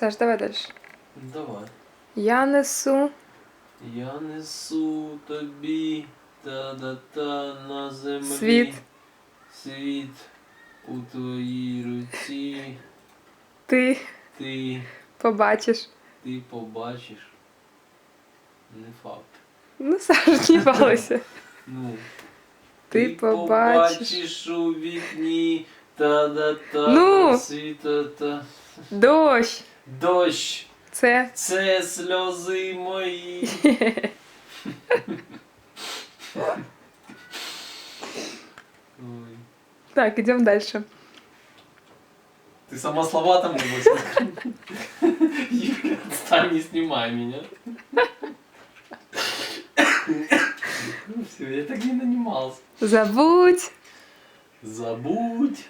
Саш, давай далі. Давай. Я несу. Я несу тобі та-да-та на землі. Світ. Світ у твоїй руці. Ти Ти, побачиш. ти побачиш. Не факт. Ну, Саш, не балуйся. Ну. Ти побачиш. побачиш у вікні та-да-та Ну. світа та. Дощ. Дощ. Це. Це сльози мої. Ой. Так, идем дальше. Ты сама слова там не Юля, отстань, не снимай меня. Ну все, я так не нанимался. Забудь. Забудь.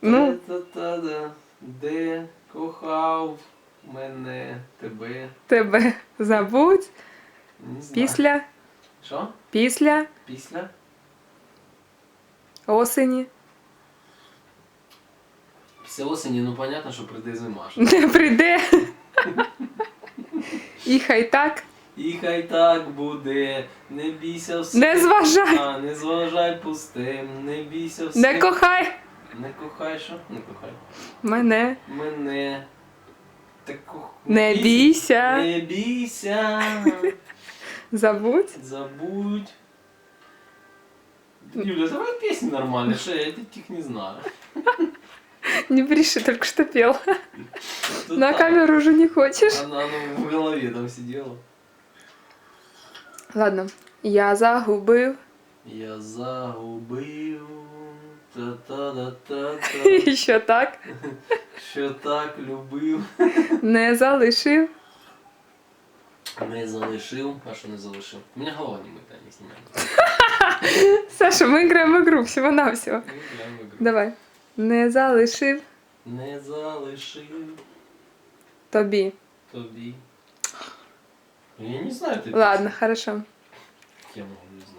Ну, Та-та-та-да. Де кохав мене, тебе. тебе забудь. Не знаю. Після. Що? Після Після? осені. Після осені, ну понятно, що прийде зима. ж. Не прийде. І хай так. І хай так буде, не бійся все. Не зважай. А, не зважай пустим, не бійся все. Не кохай Не кохай, що? Не кохай. мене. Мене. Так кох... Не бійся. Не бійся. Забудь. Забудь. Юля, давай песни нормальные, что я этих не знаю. Не бреши, только что пел. Тут На так. камеру уже не хочешь. Она, она в голове там сидела. Ладно. Я загубив. Я загубив. Та-та-да-та-та. Що так. Що так любив. Не залишив. Не залишив. А що не залишив? У мене голова не мита, не знімаю. Саша, ми граємо всього-навсього. В ігру. Давай. Не залишив Не залишив тобі. тобі. Я не знаю ты. Ладно, хорошо. Я можу не знаю.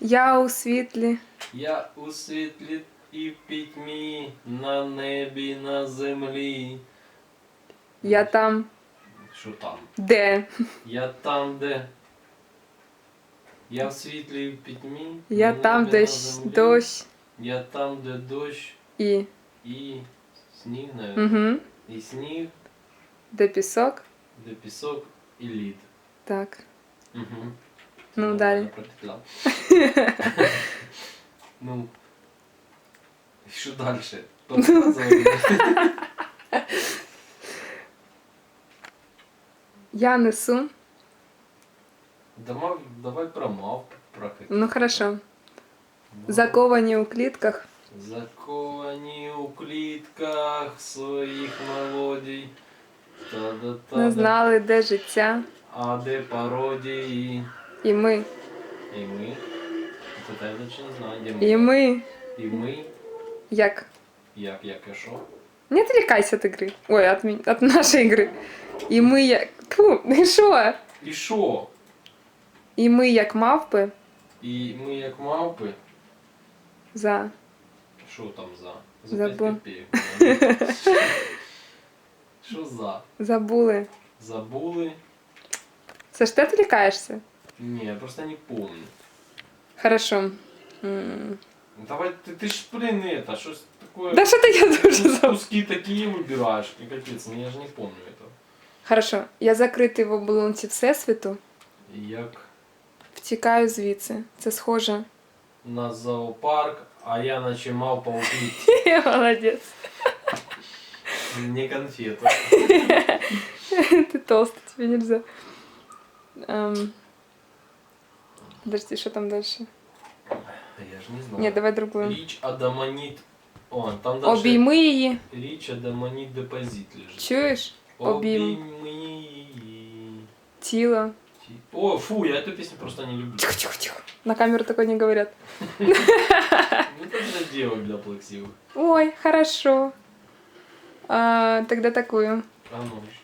Я у світлі. Я у світлі і в пітьмі, на небі, на землі. Я там, Що там? де? Я там, де. Я в світлі і в пітьмі. Я на там, небі, де на землі. дощ Я там, де дощ і. і сніг, навіть. Угу. І сніг, Де пісок. де пісок і лід. Так. Угу. Ну, далі. Пропетляв. ну. і Що далі? Я несу. Давай, давай про мав, про каких. Ну хорошо. Заковані у клітках. Заковані у клітках своїх мелодій. Та-да-та-да. Не знали, де життя. А де пародії? І ми. І ми. Це я точно не знаю, де ми. І ми. І ми. Як? Як, як і що? Не отвлекайся от игры. Ой, от, ми- от нашей игры. І ми як. Фу, і що? І що? І ми як мавпи І ми як мавпи. за. Що там за? За Забув. 5 копійок. Що за? Забули. Забули? Це ж ти отвлекаешься? Ні, я просто не помню. Хорошо. М. Ну, Давай, ты, ты ж, блин, это, что такое? Да что-то я дуже Кус- забула. Куски такие выбираешь, и капец, ну я же не помню этого. Хорошо. Я закритий в оболонці Всесвіту. Як Втікаю звідси. Це схоже. на зоопарк, а я наче мавпа у клітці. Молодець. Не конфету. Ты толстый, тебе нельзя. Эм, Подожди, что там дальше? Я ж не знаю. Нет, давай другую. Річ Адамоніт. О, там дальше. Обійми її. Річ Адамоніт депозит лежить. Чуєш? обійм. Обійми її. Тіло. О, фу, я эту песню просто не люблю. Тихо, тихо, тихо. На камеру такое не говорят. Ну это для девок, для плаксивых. Ой, хорошо. А, тогда такую. А ну ж.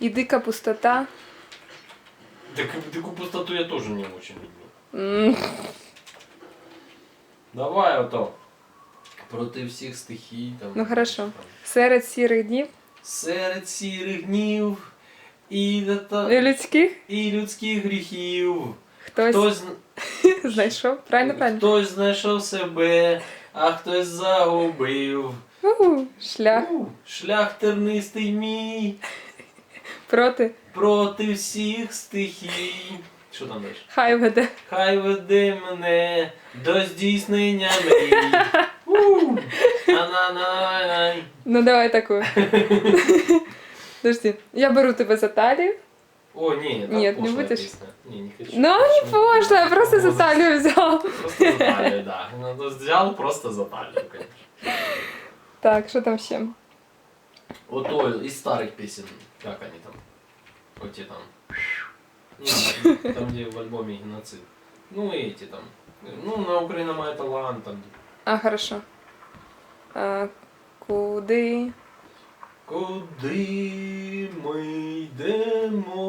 И дыка пустота. Так, такую пустоту я тоже не очень люблю. Давай, а то. Проти всіх стихій там. Ну, хорошо. там. Серед сірих днів Серед сірих днів і, та, і людських і людських гріхів. хтось Хтось, знайшов. Правильно, правильно. хтось знайшов себе, а хтось загубив. Угу. Шлях У, Шлях тернистий мій проти. проти всіх стихій. Що там далі? Хай веде. Хай веде мене до здійснення мрій. У, на-на-на-най. Ну давай таку. Подожди, я беру тебе за талію. О, ні, там Ні, не пошлая будеш? пісня. Ні, не хочу. Ну, не пошло, я просто за талію взяв. Просто за талію, да. Ну, взял просто за талію, конечно. Так, що там ще? Ото из старых песен, как они там? Там. Ну, там, где в альбоме геноцид. Ну, и эти там. Ну, на Украина має талант, там. А, хорошо. А, куди? Куди ми йдемо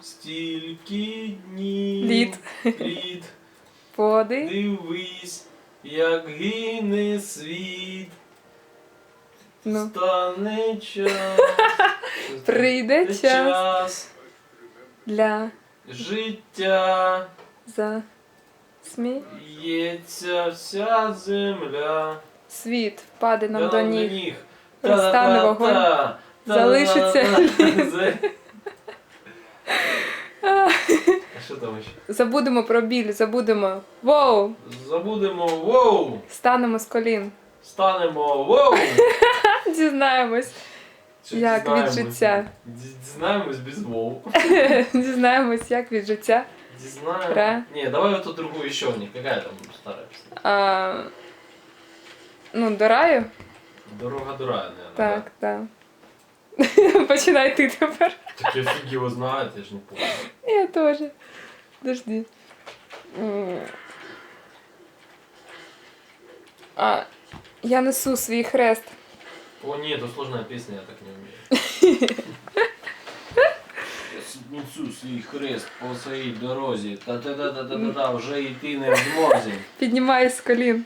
стільки днів? Літ. Літ. Поди. Дивись, як гине світ. Ну. Стане час. Прийде час. час для Життя. за смі. Ється вся земля. Світ впаде нам до ніг. Розтане вогонь. Залишиться. А що там ще? Забудемо про біль, забудемо. Воу! Забудемо воу! Станемо з колін. Станемо воу! Дізнаємось. Чи Як від дізнаємось? життя. Дізнаємось без воу. Дізнаємось, як від життя. Дізнаємо. Ра. Не, давай эту другую еще не. Какая там старая? А, ну, до раю? Дорога до рая, наверное. Так, так. Починай ти тепер. Так я фиг его знает, я же не помню. Я теж. Подожди. М. А, я несу свій хрест. О, нет, это сложная песня, я так не умею. Несу свій хрест по своїй дорозі. Та-та-та-та-та-та, вже йти не в змозі. Піднімаюсь з колін.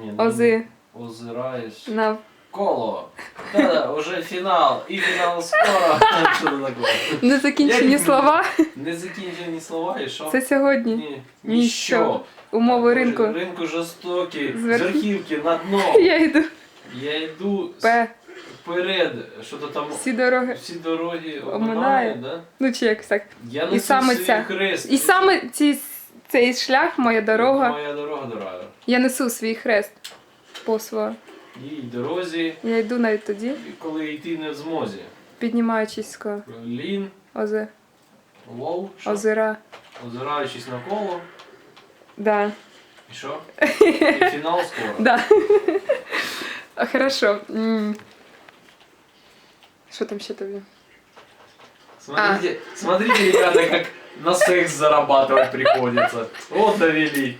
Ні, ну, Ози Озираєш. на Коло. Та-да, уже фінал. І фінал скоро. Що це таке? незакінчені слова. Незакінчені слова і що? Це сьогодні. Ні, Ніщо. Умови ринку. Ринку жорстокі, з верхівки на дно. Я йду. Я йду П. вперед, що то там Всі дороги. всі дороги оминає, да? Ну чи якось так. Я І несу саме свій ця- хрест. І саме ці, цей шлях, моя дорога. Моя дорога до раю. Я несу свій хрест по свого. Їй дорозі, Я йду навіть тоді, коли йти не в змозі. піднімаючись з ко- Лін, ози, лов, що? озера. озираючись на коло. Да. І що? І фінал скоро. Да. А, Хорошо. Що там ще тобі? Смотрите, смотрите, ребята, как на секс зарабатывать приходится. Вот довели.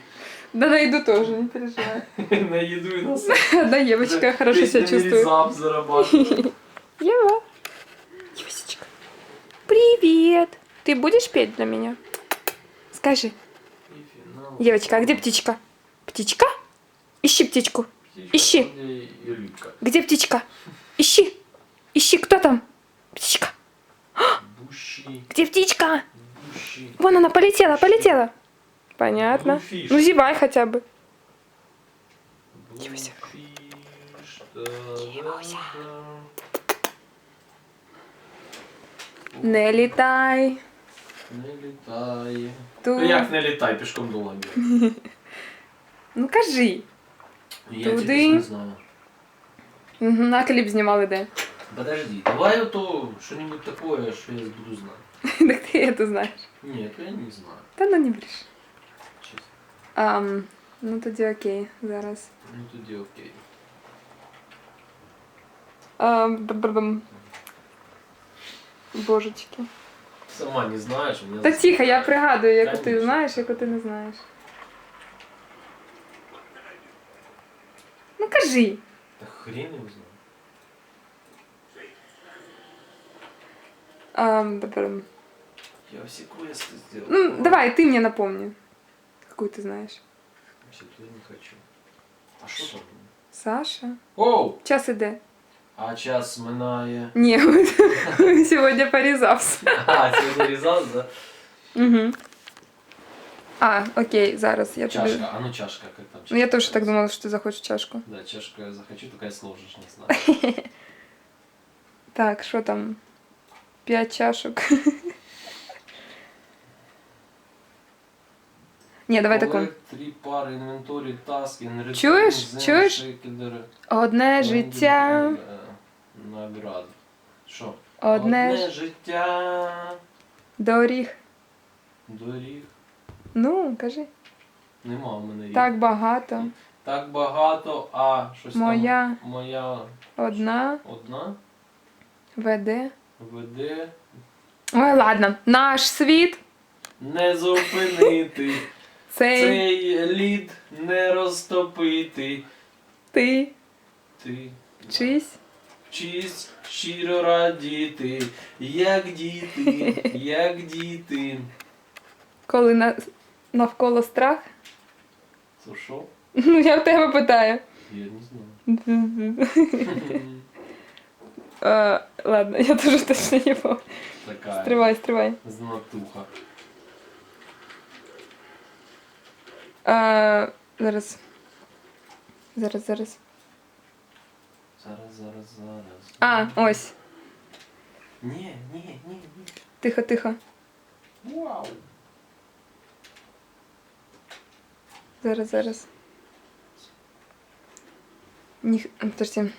Да найду тоже, не переживай. На еду и на секс. Одна девочка хорошо себя чувствует. зап зарабатывать. Ева. Евосечка. Привет. Ты будешь петь для меня? Скажи. Девочка, а где птичка? Птичка? Ищи птичку. Птичка, Ищи. где и рыбка. Где птичка? Ищи. Ищи, кто там? Птичка. Бущи, Где птичка? бущи. Вон она полетела, полетела. Понятно. Блуфиш. Ну зевай хотя бы. Девуся. Блуфиш, да-да-да. Не летай. Не літай. Ту... Ну як не літай, пішком до лагеря. Ну кажи. Я Туди. не знаю. На кліп знімали де. Подожди, давай ото что-нибудь такое, что я буду знать. Так ти це знаєш. Нет, я не знаю, Та ну не бреш. честно. Ам, ну тоді окей, зараз. Ну тоді окей. Ам, бр-бр-бм. Божечки. Сама не знаєш, у мене... Та тихо, я пригадую, яку ти Конечно. знаєш, яку ти не знаєш. Ну кажи. Та хрен его знает. Ам, бр-бр-бм. Я все квесты сделал. Ну, давай, ты мне напомни. Какую ты знаешь. Вообще туда не хочу. А що там? Саша. Оу! Час іде. А час минає. Ні, сьогодні порізався. А, це зарізав, да? Угу. А, окей, зараз я тобі. Чашка. А ну чашка, как там чашка? Ну я теж так думала, що ти захочеш чашку. Да, чашку я захочу, только я сложишь, не знаю. Так, що там? П'ять чашок. Ні, давай таку. Три пари інвенторі, таски, return, Чуєш? Чуєш? Одне життя. е, Наград. Що? Одне життя. доріг. Доріг. Ну, кажи. Нема в мене. Так багато. Так багато, а щось Моя там. Моя одна одна веде. веде. Ой, ладно. Наш світ. Не зупинити. Цей Цей лід не розтопити. ти Ти чись. вчись щиро радіти, як діти, як діти. Коли на... навколо страх. Це що? Ну, я в тебе питаю. Я не знаю. Е, ладно, я теж точно не помню. Така Стривай, стривай. знатуха. Е, зараз. Зараз, зараз. Зараз, зараз, зараз. А, ось. Ні, ні, ні, ні. Тихо, тихо. Вау. Зараз, зараз. Ніх... Подожди.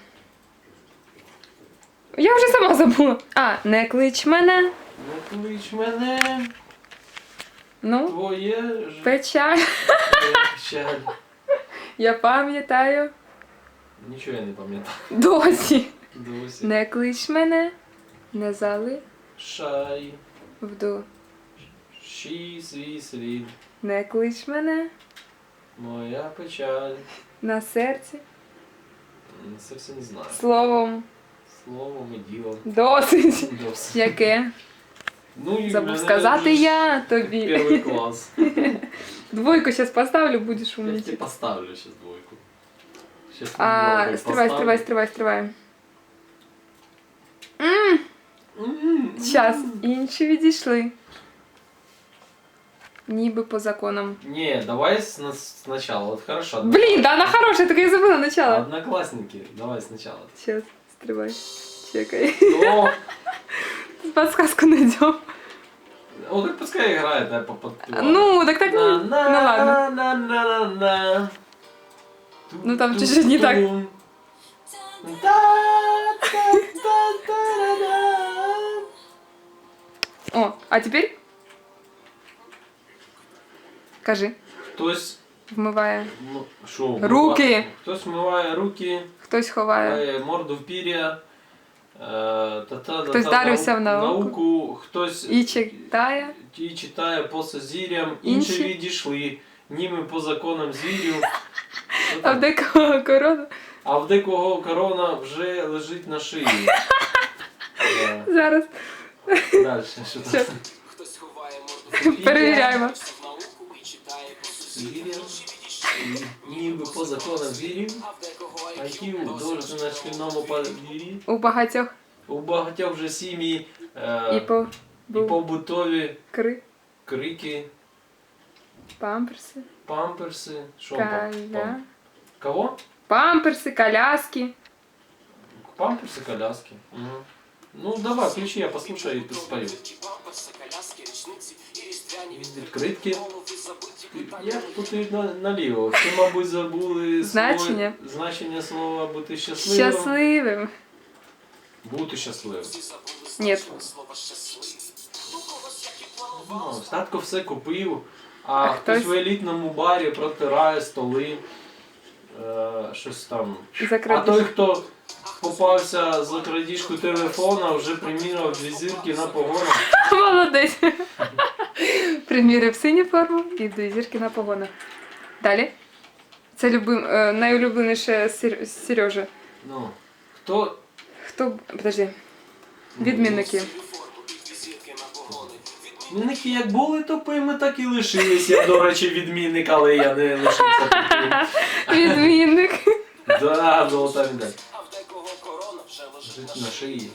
Я вже сама забула. А, не клич мене. Не клич мене, Ну, твоє життя. печаль. Печаль. Я пам'ятаю. Нічого я не пам'ятаю. Досі. Досі. Не клич мене. Не зали Шай. вду. Ші свій слід. Не клич мене Моя печаль. на серці. Це все не знаю. Словом. Словом і ділом. Досить. Досить. Яке? Ну, і Забув мене сказати вже я тобі. Перший клас. Двойку зараз поставлю, будеш Я тебе поставлю сейчас двойку. Сейчас А, стривай, стривай, стривай, стривай. М, Щас, інші відійшли. Ніби по законам. Не, давай сна- сначала. Вот хорошо. Блін, да вона хороша, так я забула начало. Одноклассники. Давай сначала. Щас, стривай. Чекай. О, Подсказку найдем. о, так пускай играет, да, по подпеваю. Ну, так так не. На- Ну на- ладно. на- на- на- на. Ну, там чуть-чуть не так. О, а теперь? Кажи, Хтось, вмиває. ну, що, Руки. Хтось вмиває руки, Хтось ховає. ховає морду в пір'я. е, Хтось вдарився в науку. науку, хтось І читає. і читає по сузір'ям, інші Інші. відійшли, німи по законам звірів. А в декого корона. А в декого корона вже лежить на шиї. Зараз Далі, що там? Хтось ховає морду перевіряємо. В науку і читає по Звірів, і ніби по законам звірів, а в декого IQ дуже на шкільному подвір'ї. у багатьох У багатьох вже сім'ї е, і по і побутові кри, крики, памперси, памперси. Що каля. Пам- Кого? Памперси, коляски. Памперсы, коляски. Мгм. Ну давай, включи, я послушаю и спою. памперси, коляски, різдвяні Відкритки. голови забиті. Я тут на, наліво. Всі, мабуть, забули Значення? Слово, значення слова бути щасливим. Щасливим. Бути щасливим. Ні. Ну, як Статко все купив, а, А хтось хтось- в елітному барі протирає столи. Е, щось там. А той, хто попався за крадіжку телефона, вже приміряв дві зірки на погонах. Молодець. Примірив синю форму і дві зірки на погонах. Далі. Це любим, е, найулюбленіше Сер- Сережа. Ну, хто Хто. Подожди. Відмінники. Відмінники як були тупими, так і лишились. Я, до речі, відмінник, але я не лишився тупим. Відмінник. Да, золота медаль. Вже лежить На шиї.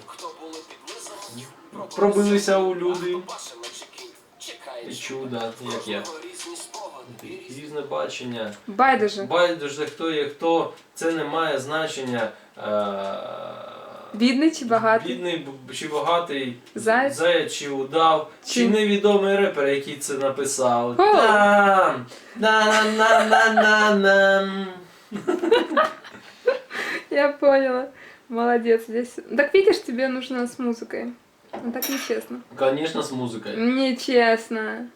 Пробилися у люди. І чуда, як я. Різне бачення. Байдуже. Байдуже, хто є хто, це не має значення. Е- Бідний чи багатий? Бідний чи багатий, Заєць? заєць чи удав, чи, Чи- невідомий репер, який це написав. Там. Я поняла. Молодец. Здесь... Так видишь, тебе нужно с музыкой. Ну так нечестно. Конечно, с музыкой. Нечестно.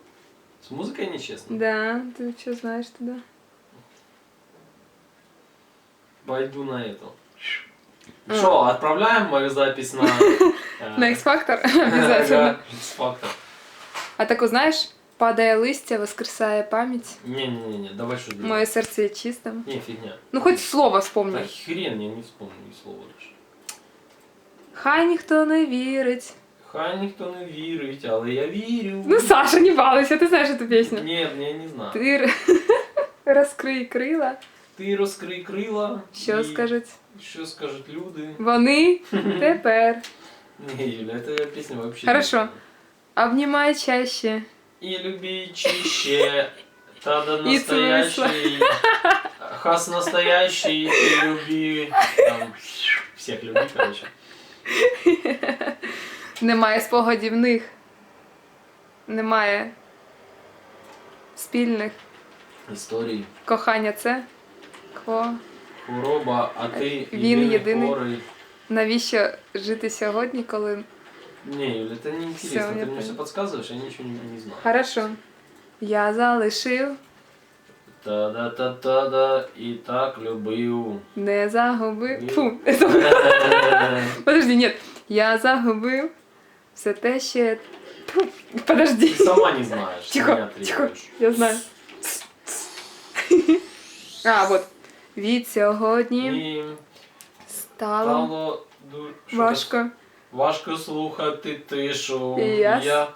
С музыкой нечестно. Да, ты что знаешь тогда? Пойду на эту. Что, отправляем мою запись на... э, На X-Factor? Обязательно. X-Factor. А так знаешь, падая листья, воскресая память. Не-не-не, давай что делать. Мое сердце є чистым. Не, фигня. Ну хоть слово Да вспомни. хрен, я не вспомню ни слова даже. Хай ніхто не вірить. Хай ніхто не вірить, але я вірю. Ну, Саша, не балуйся, ты знаешь эту песню. Ні, я не знаю. Ти р- розкрий крила. Ти розкрий крила. Що і скажуть? Що скажуть люди? Вони тепер. Не, Юля, эта песня вообще... Хорошо. не Обнімай чаще. И люби чище, тогда И настоящий, хас настоящий, и люби, там, всех люби, короче. Немає спогадів в них. Немає спільних. Історії. Кохання це. Кво. Хвороба, а ти Він єдиний. хворий. Навіщо жити сьогодні, коли. Не, Юля, это не Всё, интересно. я Ты мне поняла. все подсказываешь, а я ничего не, не знаю. Хорошо. Я залишив, Та-да-та-та-да, і так любив. не загубив. Ні. Фу. Подожди, нет. Я загубив все те, Фу, Подожди. Ты сама не знаешь. Тихо, тихо. Я знаю. А, вот. Від сьогодні І стало стало ду- що важко. важко слухати тишу. І я Я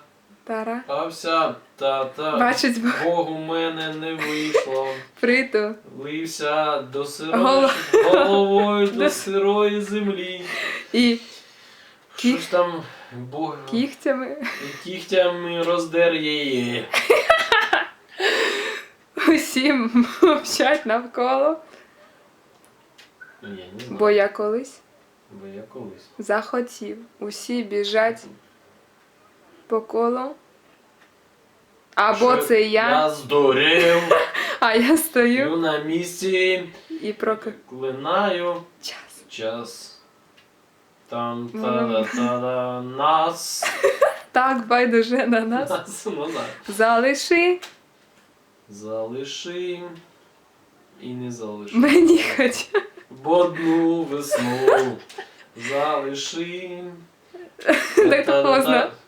Тара. пався, та-та. Бачить Бог. Бог у мене не вийшло. Приту. Лився до сирої, Голо- головою до сирої землі. І Що ж там Бог кігтями. кігтями роздер її. Усім мовчать навколо. Я не знаю. Бо я колись Бо я колись. захотів. Усі біжать по колу. Або Що це я, Я здурів, а я стою стою на місці, і проки. клинаю Час. час. Там Ну, та-да-та-да, нас. Так байдуже на нас. Нас, ну да. Залиши Залиши і не залиши. мені хоч. В одну весну залиши. Так поздно.